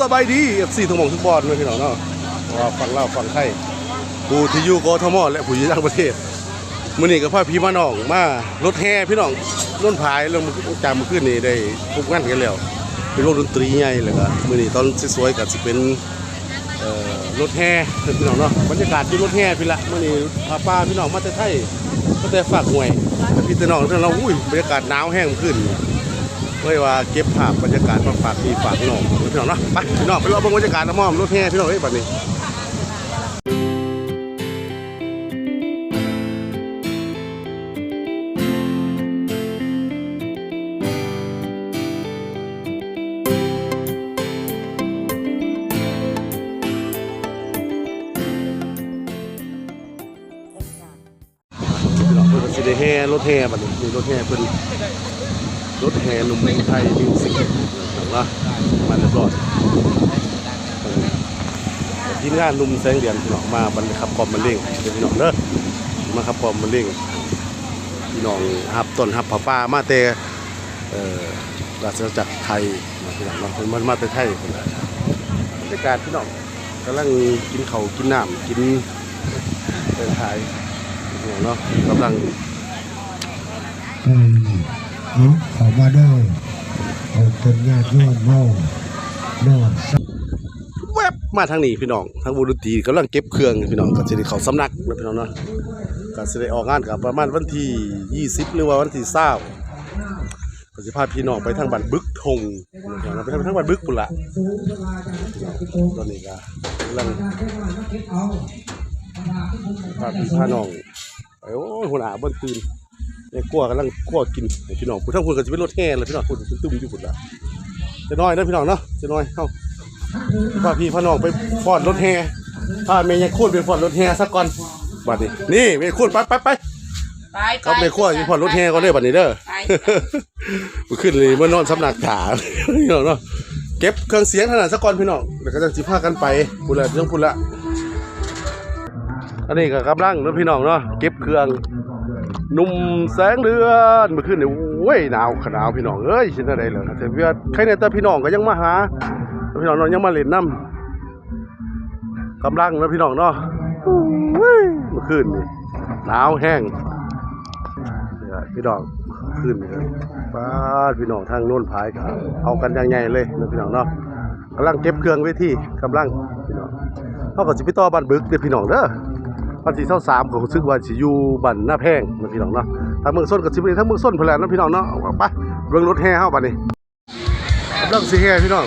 สบายดีเอฟซีทั้งหมดทุกบอลเลยพี่น้องเนาะว่าฟังเล่าฟังไทยผู้ที่อยู่กทมและผู้อยู่ต่างประเทศมื้อนี้ก็พาพี่มาน้องมารถแห่พี่น้องร่นพายเรื่องจามมื้อคืนนี้ได้พบกันกันแล้วเป็นวงดนตรีใหญ่เลยก็มื้อนี้ตอนสวยๆก็สิเป็นรถแห่พี่น้องเนาะบรรยากาศที่รถแห่พี่ละมื้อนี้พาป้าพี่น้องมาแต่ไทยมาแต่ฝากหวยพี่แต่น้องแต่เราอุ้ยบรรยากาศหนาวแห้งขึ้น เว้ยว่าเก็บภาพบรรยากาศมาฝากพี่ฝากน้องพี่น้องเนาะไปพี่น้องไปรอเบิ่งบรรยากาศนะมอมรถแห่พี่น้องเอ้ยบัดนี้พี่น้องเพิ่นก็สิได้แห่รถแห่บัดนี้นี่รถแห่เพิ่น รถแห่หนุ่มเมืองไทยมิวสิกเนาะมาเรียบร้อยเออทีมงานหนุ่มแสงเดือนพี่น้องมาบันขับปอมมาเล่งเดี๋ยวพี่น้องเด้อมาขับปอมมาเล่งพี่น้องหับต้นหับผาป่ามาแต่เอ่อราชอาณาจักรไทยพี่น้องเนาเพิ่นมามาแต่ไทยพุ่นน่ะบรรยากาศพี่น้องกำลังกินเขากินน้ำกินไปถ่ายพี่น้องเนาะกำลัง เออเอาขามาด้อเอาเป็นญาติโยมเฮาเนาะแวบมาทางนี้พี่น้องทางบุรุษตีกำลังเก็บเครื่องพี่น้องก็จะได้เขาสำนักนะพี่น้องเนาะก็จะได้ออกงานกับประมาณวันที่ 20 หรือว่าวันที่20ก็จะพาพี่น้องไปทางบ้านบึกทงนะพี่น้องไปทางบ้านบึกปุ่นละตอนนี้ก็กำลังพาพี่พาน้องโอ้ยหัวหน้าบนตื่น เนี่ยกลัวกำลังกลัวกินให้พี่น้องผู้ทั้งคนก็จะเป็นรถแห่เลยพี่น้องคนตุ้มๆอยู่ปุ่นละจะน้อยนะพี่น้องเนาะจะน้อยเข้าพาพี่พาน้องไปฟอดรถแห่พาเมย์ยังคูดไปฟอดรถแห่สักก่อนบัดนี้นี่เมย์คูดไปไปไปไปไปก็เมย์คูดไปฟอดรถแห่ก่อนเลยบัดนี้เด้อไปมันขึ้นเลยเมื่อนอนสำนักถาพี่น้องเนาะเก็บเครื่องเสียงขนาดสักก่อนพี่น้องแล้วก็จะสิพากันไปพูดละเรื่องพูดละอันนี้ก็กำลังเนาะพี่น้องเนาะเก็บเครื่อง หนุ่มแสงเดือนเมื่อคืนนี่โอ้ยหนาวขนาวพี่น้องเอ้ยชินอะไรเลยแต่เวียดใครเนี่ยแต่พี่น้องก็ยังมาหาพี่น้องเนาะยังมาเล่นน้ำกำลังนะพี่น้องเนาะอุ้ยเมื่อคืนนี่หนาวแห้งพี่น้องคืนนี่ครับป้าพี่น้องทางโน้นพายครับเอากันย่างใหญ่เลยนะพี่น้องเนาะกำลังเก็บเครื่องไว้ที่กำลังพี่น้องเขาก็สิไปต่อบ้านบึกเด้อพี่น้องเด้อ วันที่เท่าสามผมรู้สึกวันสิอยู่บันหน้าแพงนะพี่น้องเนาะทางเมืองส้นกับสิบเทั้งเมืองส้นพล้วนะพี่น้องเนาะไปเรื่องรถแห่เข้าไปนี่เรื่องสิแห่พี่น้อง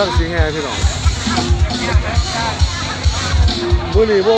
ลังสิงแห่พี่น้องมื้อนี้บ่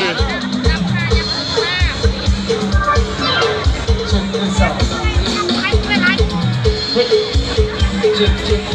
องเอ้ยบัด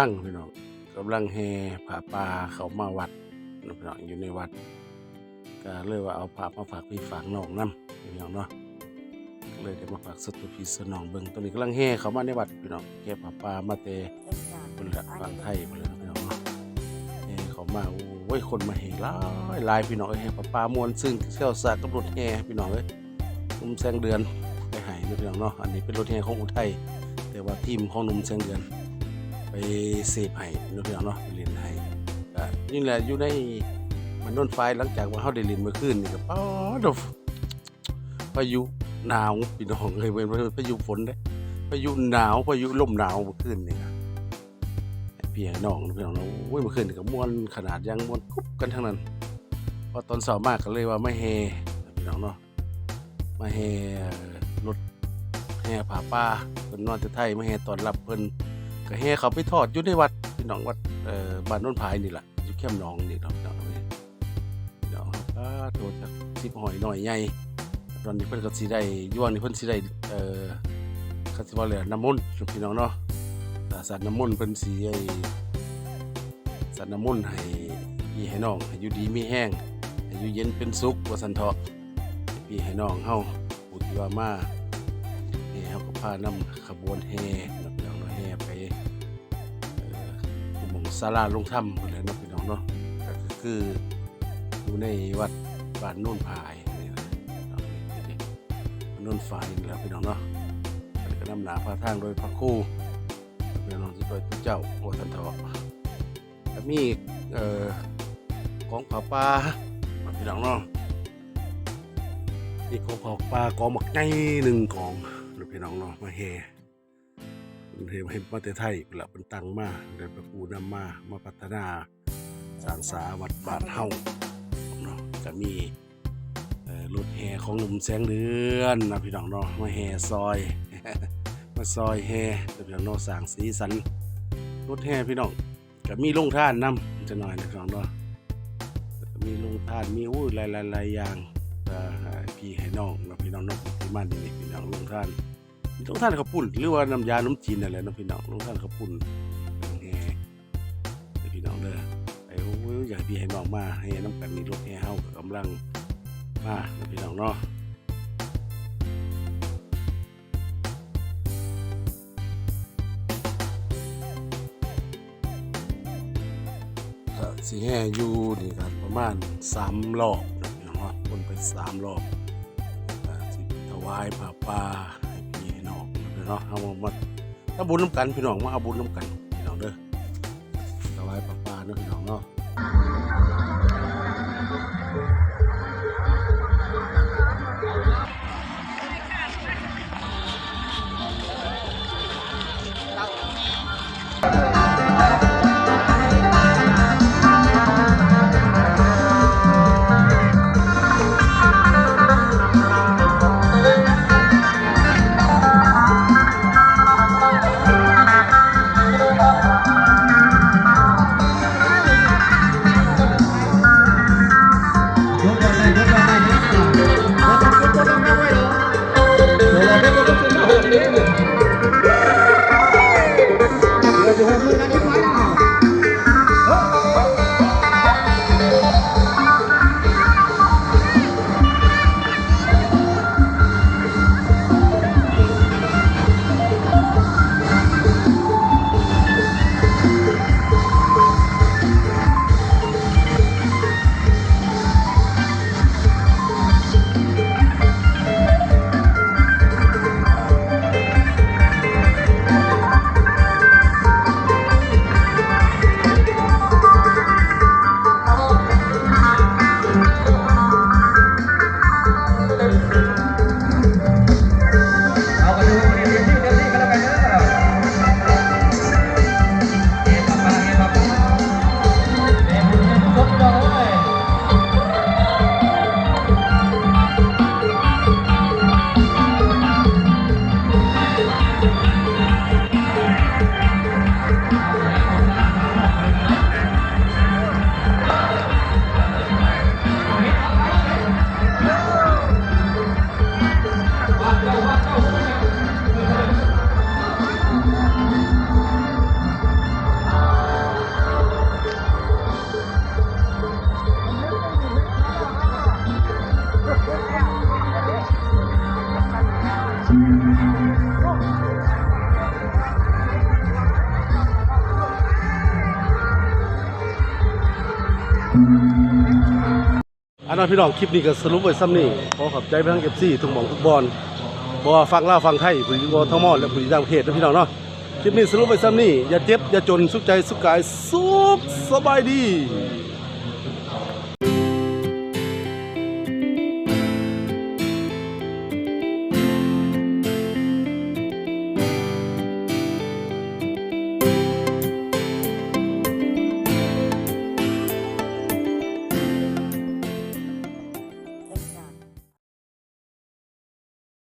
ลังพี่น้องกำลังแห่ผาป่าเขามาวัดพี่น้องอยู่ในวัด ก็เลยว่าเอาพามาฝากพี่ฝากน้องนํพี่น้องเนาะก็เลยได้มาฝากสตุพีสนองเบิ่งตอนนี้กำลังแห่เขามาในวัดพี่น้องแห่ผาป่ามาแต่บนละฝั่งไทยบนละพี่น้องเนาะแห่เขามาโอ้ยคนมาแห่หลายหลายพี่น้องเอ้ยแห่ผาป่ามวนซึ่งเที่ยวสากกับรถแห่พี่น้องเอ้ยหนุ่มแสงเดือนไปให้เนาะพี่น้องเนาะอันนี้เป็นรถแห่ของอุทัยแต่ว่าทีมของหนุ่มแสงเดือน ไปเสพให้เนาะพี่น้องเนาะไปเรียนให้ก็นี่แหละอยู่ในมันโดนไฟหลังจากว่าเขาได้เลินเมื่อคืนนี่ก็ป๊อดพายุหนาวพี่น้องเลยเว้นพายุฝนเด้พายุหนาวพายุลมหนาวเมื่อคืนนี่ครับให้พี่ให้น้องพี่น้องเนาะโอ้ยเมื่อคืนนี่ก็ม่วนขนาดยังม่วนคุบกันทั้งนั้นพอตอนเสาร์มากก็เลยว่าไม่เฮพี่น้องเนาะมาเฮรถแห่ผาป่าเพิ่นนอนที่ไทยมาเฮตอนรับเพิ่น ก็เฮเขาไปทอดอยู่ในวัดพี่น้องวัดเอ่อบ้านน้นพายนี่แหละอยู่แคมป์หนองนี่เนาะพี่น้องเอ้ยเดี๋ยวครับก็โทษจากสิบหอยหน่อยใหญ่ตอนนี้เพิ่นก็สิได้ย้อนนี่เพิ่นสิได้เอ่อเขาสิว่าเลยน้ำมนต์พี่น้องเนาะแต่สัตว์น้ำมนต์เพิ่นสิไอ้สัตว์น้ำมนต์ให้พี่ให้น้องให้อยู่ดีมีแห้งให้อยู่เย็นเป็นสุขว่าซั่นเถาะพี่ให้น้องเฮาผู้ที่ว่ามาเฮเฮาก็พานำขบวนแห่ ศาลาลงถ้ำพุ่นแหละเนาะพี่น้องเนาะก็คืออยู่ในวัดบ้านโน่นพายนี่นะนี่ดิโน่นฝายนี่แหล้วพี่น้องเนาะก็นำหนาพาทางโดยพระครู่พี่น้องที่โดยพระเจ้าโอทันทอะแล้วมีเอ่อของผาป่าพี่น้องเนาะนี่ของผาป่ากองหมักไงหนึ่งกองหรือพี่น้องเนาะมาเฮันเฮมาเฮมาแต่ไทยเป็นละเป็นตังมาได้พระคูนำมามาพัฒนาสร้างสาวัดบ้านเฮาเนาะจะมีรถแห่ของหนุ่มแสงเดือนนะพี่น้องเนาะมาแห่ซอย มาซอยแห่แต่พี่น้องเนาะสร้างสีสันรถแห่พี่น้องก็มีลงท่านนำจะหน่อยนะพี่น้องเนาะมีลงท่านมีอู้หลายหลายอย่างพี่ให้น้องเนาะพี่น้องเนาะที่มันนี่พี่น้องลงท่าน ลงท่านข้าวปุ้นหรือว่าน้ำยาน้ำจีนนั่นแหละเนะพี่น้องลงท่านข้าวปุ้นแห่ให้พี่น้องเด้อไอ้โอ้ยอยากพี่ให้น้องมาให้น้ำกันนี่รถแห่เฮาก็กำลังมานะพี่น้องเนาะก็สิแห่อยู่นี่กันประมาณสามรอบนะพี่น้องเนาะวนไปสามรอบสิถวายผ้าป่า นาะเอามาถ้าบุญน้ำกันพี่น้องมาเอาบุญน้ำกันพี่น้องเด้อถวายปลาปลาเนาะพี่น้องเนาะ อันนั้นพี่น้องคลิปนี้ก็สรุปไว้ซ้ำนี่ขอขอบใจไปทั้ง FC ทุกหม่องทุกบอลบ่ว่าฟังล่าฟังไทยผู้ที่บ่ทั้งหมดและผู้ที่ต่างประเทศนะพี่น้องเนาะคลิปนี้สรุปไว้ซ้ำนี่อย่าเจ็บ อย่าจนสุขใจสุขกายสุขสบายดี